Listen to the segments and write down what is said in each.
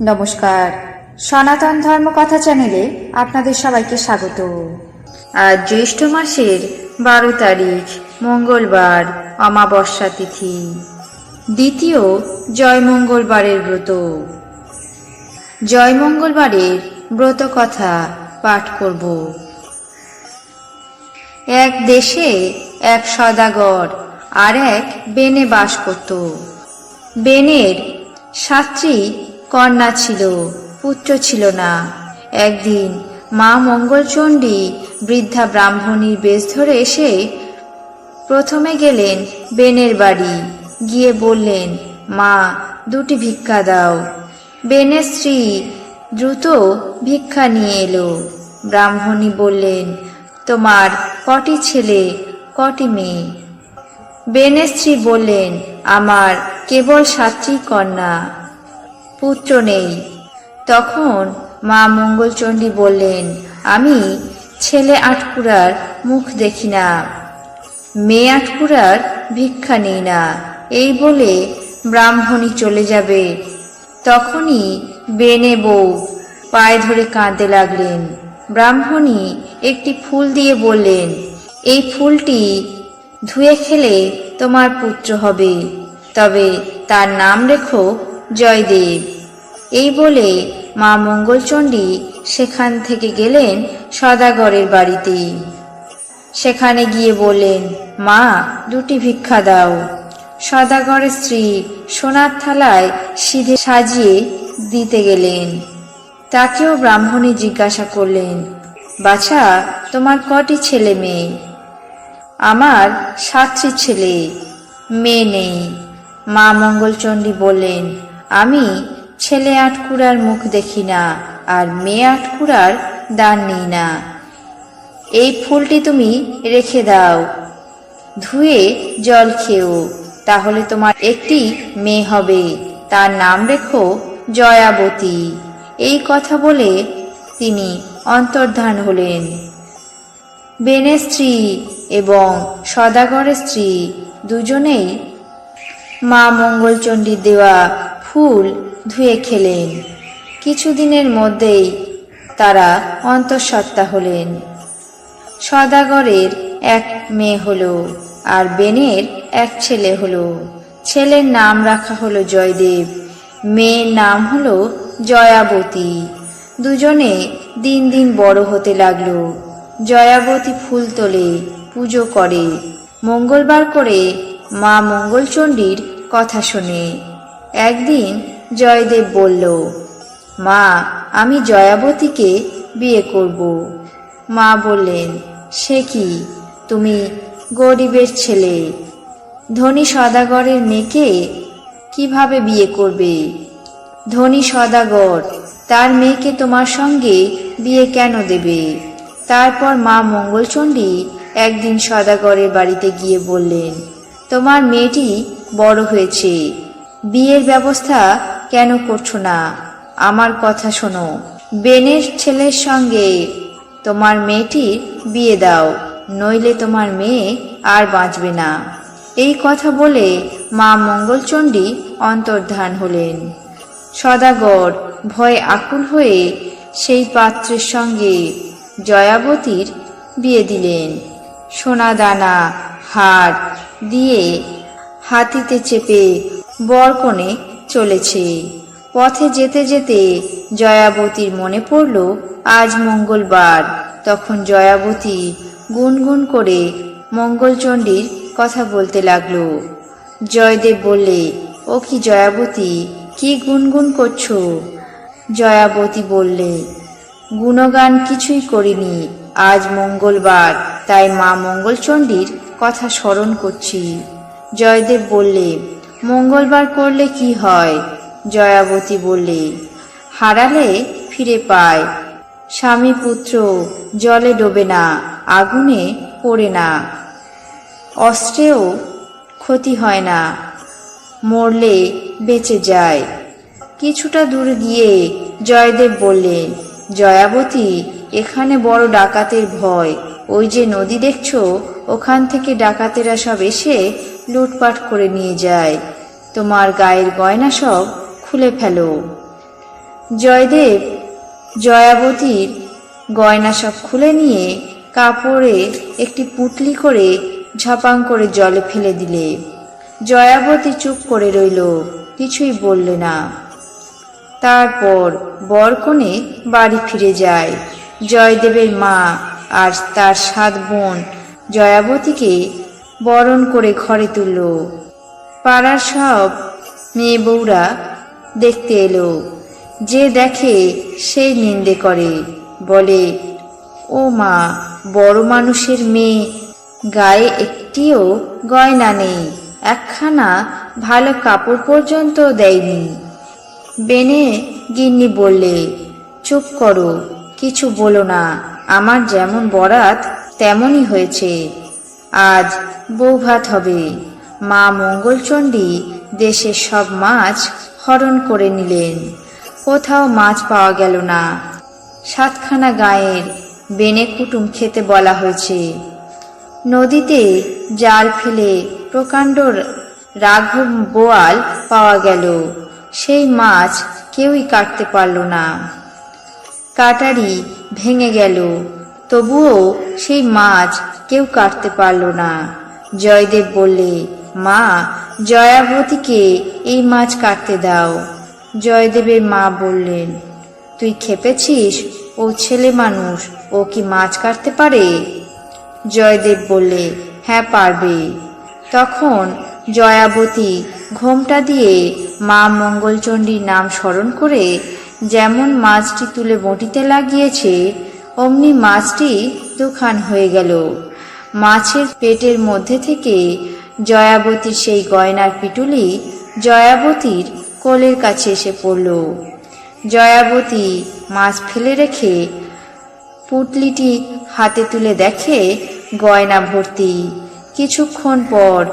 নমস্কার। সনাতন ধর্ম কথা চ্যানেলে আপনাদের সবাইকে স্বাগত। আজ জ্যৈষ্ঠ মাসের বারো তারিখ, মঙ্গলবার, অমাবস্যা তিথি। দ্বিতীয় জয় মঙ্গলবারের ব্রত। জয় মঙ্গলবারের ব্রত কথা পাঠ করব। এক দেশে এক সদাগর আর এক বেনে বাস করত। বেনের সাতটি কন্যা ছিল, পুত্র ছিল না। একদিন মা মঙ্গলচণ্ডী বৃদ্ধা ব্রাহ্মণীর বেশ ধরে এসে প্রথমে গেলেন বেনের বাড়ি। গিয়ে বললেন, মা, দুটি ভিক্ষা দাও। বেনের স্ত্রী দ্রুত ভিক্ষা নিয়ে এলো। ব্রাহ্মণী বললেন, তোমার কটি ছেলে, কটি মেয়ে? বেনের স্ত্রী বললেন, আমার কেবল সাতটি কন্যা। পুত্র নেই। তখন মা মঙ্গলচণ্ডী বললেন, আমি ছেলে আটকুরার মুখ দেখি না। মেয়ে আটকুরার ভিক্ষা নেই না। এই বলে ব্রাহ্মণী চলে যাবে। তখনই বেনে বউ পায়ে ধরে কাঁদতে লাগলেন। ব্রাহ্মণী একটি ফুল দিয়ে বললেন, এই ফুলটি ধুয়ে খেলে তোমার পুত্র হবে। তবে তার নাম রেখো জয়দেব। এই বলে মা মঙ্গলচণ্ডী সেখান থেকে গেলেন সদাগরের বাড়িতে। সেখানে গিয়ে বললেন, মা, দুটি ভিক্ষা দাও। সদাগরের স্ত্রী সোনার থালায় সিধে সাজিয়ে দিতে গেলেন। তাকেও ব্রাহ্মণী জিজ্ঞাসা করলেন, বাছা, তোমার কটি ছেলে মেয়ে? আমার সাতটি ছেলে, মেয়ে নেই। মা মঙ্গলচণ্ডী বললেন আমি ছেলে আটকুড়ার মুখ দেখি না, আর মেয়ে আটকুড়ার দান নিই না। এই ফুলটি তুমি রেখে দাও, ধুয়ে জল খেও, তাহলে তোমার একটি মেয়ে হবে, তার নাম রেখো জয়াবতী। এই কথা বলে তিনি অন্তর্ধান হলেন। বেনের স্ত্রী এবং সদাগরের স্ত্রী দুজনেই মা মঙ্গলচণ্ডীর দেওয়া ফুল ধুয়ে খেলেন। কিছুদিনের মধ্যেই তারা অন্তঃসত্ত্বা হলেন। সদাগরের এক মেয়ে হলো আর বেনের এক ছেলে হলো। ছেলের নাম রাখা হলো জয়দেব। মেয়ের নাম হলো জয়াবতী। দুজনে দিন দিন বড় হতে লাগল। জয়াবতী ফুল তোলে, পুজো করে। মঙ্গলবার করে মা মঙ্গলচণ্ডীর কথা শোনে। একদিন জয়দেব বলল, মা, আমি জয়াবতীকে বিয়ে করব। মা বললেন, সে কি? তুমি গরিবের ছেলে। ধনী সদাগরের মেয়েকে কীভাবে বিয়ে করবে? ধনী সদাগর, তার মেয়েকে তোমার সঙ্গে বিয়ে কেন দেবে? তারপর মা মঙ্গলচণ্ডী একদিন সদাগরের বাড়িতে গিয়ে বললেন, তোমার মেয়েটি বড় হয়েছে। বিয়ের ব্যবস্থা কেন করছ না? আমার কথা শোনো। বেনের ছেলের সঙ্গে তোমার মেয়েটির বিয়ে দাও, নইলে তোমার মেয়ে আর বাঁচবে না। এই কথা বলে মা মঙ্গলচণ্ডী অন্তর্ধান হলেন। সদাগর ভয়ে আকুল হয়ে সেই পাত্রের সঙ্গে জয়াবতীর বিয়ে দিলেন। সোনা দানা হার দিয়ে হাতিতে চেপে বরকনে চলেছে। পথে যেতে যেতে জয়াবতীর মনে পড়ল, আজ মঙ্গলবার। তখন জয়াবতী গুনগুন করে মঙ্গলচণ্ডীর কথা বলতে লাগল। জয়দেব বললে, ও কি জয়াবতী, কি গুনগুন করছ? জয়াবতী বললে, গুণগান কিছুই করিনি, আজ মঙ্গলবার, তাই মা মঙ্গলচণ্ডীর কথা স্মরণ করছি। জয়দেব বললে মঙ্গলবার করলে কি হয়? জয়াবতী বললে, হারালে ফিরে পায়। স্বামী পুত্র, জলে ডোবে না, আগুনে পড়ে না। অস্ত্রেও ক্ষতি হয় না, মরলে বেঁচে যায়। কিছুটা দূর গিয়ে জয়দেব বললেন, জয়াবতী, এখানে বড় ডাকাতের ভয়। ওই যে নদী দেখছ, ওখান থেকে ডাকাতেরা সব এসে লুটপাট করে নিয়ে যায়। তোমার গায়ের গয়না সব খুলে ফেলো। জয়দেব, জয়াবতীর গয়না সব খুলে নিয়ে কাপড়ে একটি পুটলি করে ঝপাং করে জলে ফেলে দিলে। জয়াবতী চুপ করে রইল, কিছুই বললে না। তারপর বরকনে বাড়ি ফিরে যায়। জয়দেবের মা আর তার সাত বোন জয়াবতীকে বরণ করে ঘরে তুলল। পাড়ার সব মেয়ে বউরা দেখতে এলো। যে দেখে সেই নিন্দে করে, বলে, ও মা, বড় মানুষের মেয়ে, গায়ে একটিও গয়না নেই, একখানা ভালো কাপড় পর্যন্ত দেয়নি। বেনে গিন্নি বললে, চুপ করো, কিছু বলো না, আমার যেমন বরাত তেমনই হয়েছে, আজ বউ ভাত হবে। মা মঙ্গলচণ্ডী দেশের সব মাছ হরণ করে নিলেন। কোথাও মাছ পাওয়া গেল না। সাতখানা গায়ের বেনে কুটুম খেতে বলা হয়েছে। নদীতে জাল ফেলে প্রকাণ্ড রাঘব বোয়াল পাওয়া গেল। সেই মাছ কেউই কাটতে পারল না। কাটারি ভেঙে গেল। তবুও সেই মাছ কেউ কাটতে পারল না। জয়দেব বললে মা, জয়াবতীকে এই মাছ কাটতে দাও। জয়দেবের মা বললেন, তুই খেপেছিস? ও ছেলে মানুষ, ও কি মাছ কাটতে পারে? জয়দেব বললে হ্যাঁ পারবে। তখন জয়াবতী ঘোমটা দিয়ে মা মঙ্গলচণ্ডীর নাম স্মরণ করে যেমন মাছটি তুলে বটিতে লাগিয়েছে, অমনি মাছটি দুখান হয়ে গেল। মাছের পেটের মধ্যে থেকে জয়াবতীর সেই গয়নার পিটুলি জয়াবতীর কোলের কাছে এসে পড়ল। জয়াবতী মাছ ফেলে রেখে পুটলিটি হাতে তুলে দেখে গয়না ভর্তি। কিছুক্ষণ পর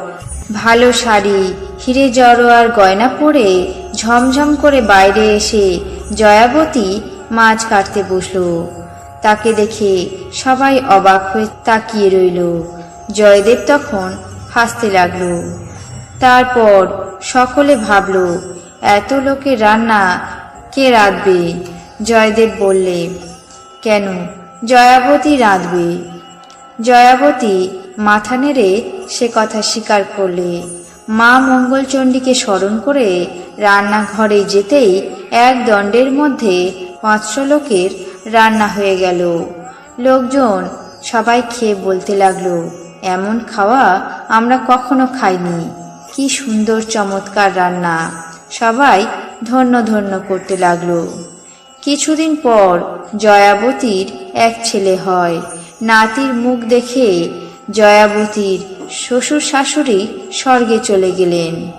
ভালো শাড়ি, হিরে জড়োয়ার গয়না পরে ঝমঝম করে বাইরে এসে জয়াবতী মাছ কাটতে বসল। তাকে দেখে সবাই অবাক হয়ে তাকিয়ে রইল। জয়দেব তখন হাসতে লাগল। তারপর সকলে ভাবল, এত লোকের রান্না কে রাঁধবে? জয়দেব বললে, কেন? জয়াবতী রাঁধবে। জয়াবতী মাথা নেড়ে সে কথা স্বীকার করলে। মা মঙ্গলচণ্ডীকে স্মরণ করে রান্নাঘরে যেতেই এক দণ্ডের মধ্যে পাঁচশো লোকের রান্না হয়ে গেল। লোকজন সবাই খেয়ে বলতে লাগল এমন খাওয়া আমরা কখনো খাইনি। কি সুন্দর চমৎকার রান্না। সবাই ধন্য ধন্য করতে লাগল। কিছুদিন পর জয়াবতীর এক ছেলে হয়। নাতির মুখ দেখে জয়াবতীর শ্বশুর শাশুড়ি স্বর্গে চলে গেলেন।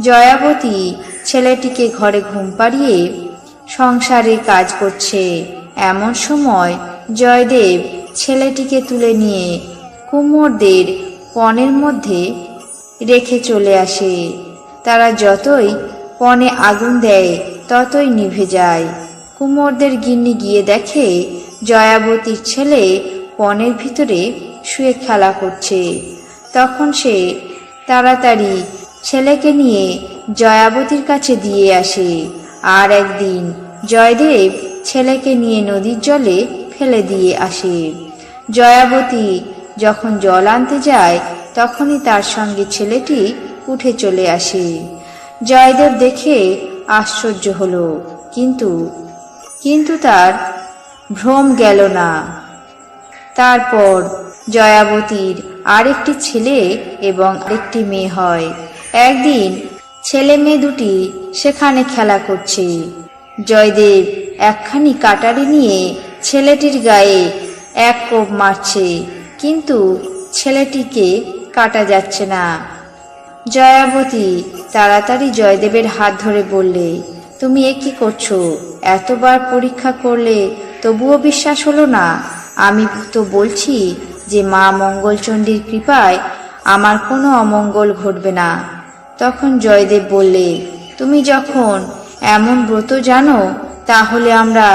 জয়াবতী ছেলেটিকে ঘরে ঘুম পাড়িয়ে সংসারে কাজ করছে। এমন সময় জয়দেব ছেলেটিকে তুলে নিয়ে কুমোরদের পনেরো মধ্যে রেখে চলে আসে। তারা যতই পনে আগুন দেয়, ততই নিভে যায়। কুমোরদের গিন্নি গিয়ে দেখে জয়াবতীর ছেলে পনেরো ভিতরে শুয়ে খেলা করছে। তখন সে তাড়াতাড়ি ছেলেকে নিয়ে জয়াবতীর কাছে দিয়ে আসে। আর একদিন জয়দেব ছেলেকে নিয়ে নদীর জলে ফেলে দিয়ে আসে। জয়াবতী যখন জল আনতে যায়, তখনই তার সঙ্গে ছেলেটি উঠে চলে আসে। জয়দেব দেখে আশ্চর্য হলো, কিন্তু কিন্তু তার ভ্রম গেল না। তারপর জয়াবতীর আরেকটি ছেলে এবং একটি মেয়ে হয়। একদিন ছেলে মেয়ে দুটি সেখানে খেলা করছে। জয়দেব একখানি কাটারি নিয়ে ছেলেটির গায়ে এক কোপ মারছে। কিন্তু ছেলেটিকে কাটা যাচ্ছে না। জয়াবতী তাড়াতাড়ি জয়দেবের হাত ধরে বললে, তুমি এ কি করছ? এতবার পরীক্ষা করলে তবুও বিশ্বাস হলো না। আমি তো বলছি যে মা মঙ্গলচণ্ডীর কৃপায় আমার কোনো অমঙ্গল ঘটবে না। তখন জয়দেব বললে, তুমি যখন এমন ব্রত জানো, তাহলে আমরা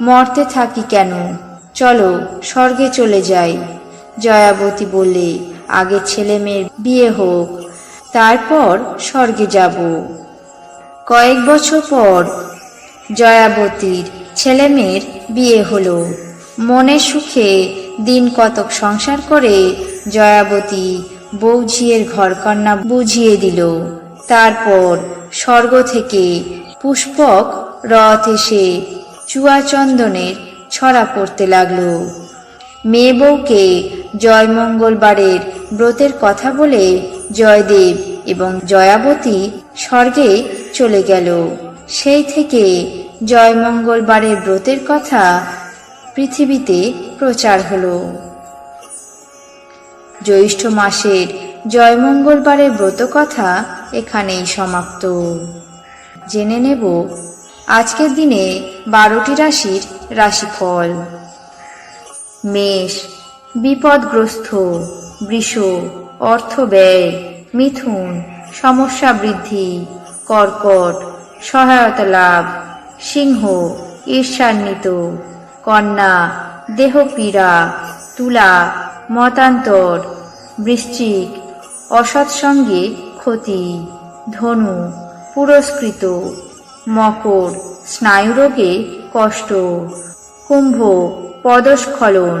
মরতে থাকি কেন? চলো, স্বর্গে চলে যাই। জয়াবতী বললে আগে ছেলে মেয়ের বিয়ে হোক, তারপর স্বর্গে যাব। কয়েক বছর পর জয়াবতীর ছেলে মেয়ের বিয়ে হলো। মনে সুখে দিন কতক সংসার করে জয়াবতী বৌঝিয়ের ঘরকন্যা বুঝিয়ে দিল। তারপর স্বর্গ থেকে পুষ্পক রথ এসে চুয়াচন্দনের ছড়া পড়তে লাগল। মেয়ে বউকে জয় মঙ্গলবারের ব্রতের কথা বলে জয়দেব এবং জয়াবতী স্বর্গে চলে গেল। সেই থেকে জয় মঙ্গলবারের ব্রতের কথা পৃথিবীতে প্রচার হলো। জ্যৈষ্ঠ মাসের জয় মঙ্গলবারের ব্রত কথা এখানেই সমাপ্ত। জেনে নেব আজকের দিনে বারোটি রাশির রাশিফল। মেষ বিপদগ্রস্ত, বৃষ, অর্থ ব্যয়, মিথুন, সমস্যা বৃদ্ধি, কর্কট, সহায়তা লাভ, সিংহ, ঈর্ষান্বিত, কন্যা, দেহ পীড়া, তুলা, মতান্তর, বৃশ্চিক অসৎসঙ্গে ক্ষতি, ধনু, পুরস্কৃত, মকর, স্নায়ুরোগে কষ্ট, কুম্ভ, পদস্খলন